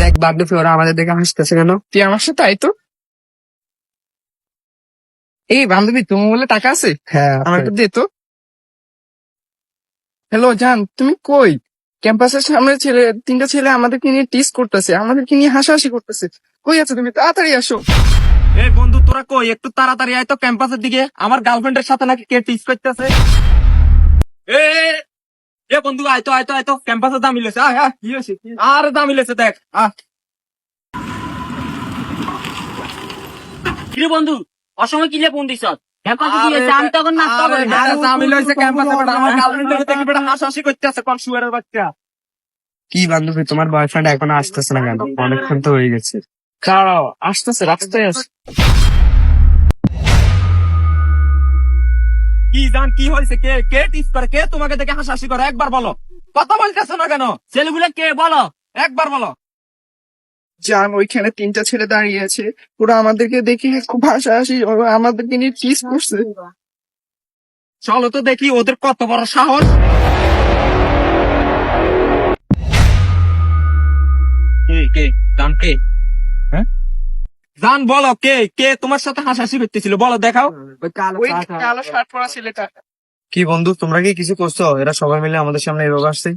দেখ বাগডুফি ওরা আমাদের দেখে হাসতেছে কেন? তুই আমার সাথে আয় তো। এই বান্ধবী তুমি বলে টাকা আছে? হ্যাঁ আমার একটু দে তো। হ্যালো জান তুমি কই? ক্যাম্পাসের সামনে ছেলে তিনটা ছেলে আমাদেরকে নিয়ে টিস করতেছে আমাদেরকে নিয়ে হাসাহাসি করতেছে। কই আছো তুমি? তাড়াতাড়ি আসো। এই বন্ধু তোরা কই? একটু তাড়াতাড়ি আয় তো ক্যাম্পাসের দিকে। আমার গার্লফ্রেন্ডের সাথে নাকি কে টিস করতেছে? এ বন্ধু আয় তো আয় তো আয় ক্যাম্পাসে দাম মিলেছে কি হয়েছে? আর দাম মিলেছে দেখ আহ কিরে বন্ধু? অসময় কিলে ফোন দিছ? ক্যাম্পাসে কি হয়েছে? আমি তখন নাস্তা করি আরে, দাম মিলেছে ক্যাম্পাসে বেটা, আমার গার্লফ্রেন্ডের দেখি বেটা হাসাহাসি করতেছে কোন শুয়ারের বাচ্চা। কি বান্ধবী তোমার বয়ফ্রেন্ড এখন আসতেছে না কেন? অনেকক্ষণ তো হয়ে গেছে। দাঁড়াও আসতেছে রাস্তায় আস কি জান কি হয়েছে কে কে টিস করে? কে তোমাকে দেখে হাসাহাসি করে? একবার বলো। কথা বলতেছো না কেন? ছেলেগুলো কে? বলো। একবার বলো। জান ওইখানে তিনটা ছেলে দাঁড়িয়ে আছে। ওরা আমাদেরকে দেখে খুব হাসাহাসি আমাদেরকে নিয়ে টিস করছে। চলো তো দেখি ওদের কত বড় সাহস। কে কে? জান কে? জান বলো কে কে তোমার সাথে হাসাহাসি করতেছিল? বলো দেখাও। ওই কালো শার্ট পরা ছেলেটা। কি বন্ধু তোমরা কি কিছু করছ? এরা সবাই মিলে আমাদের সামনে এভাবে আসছে।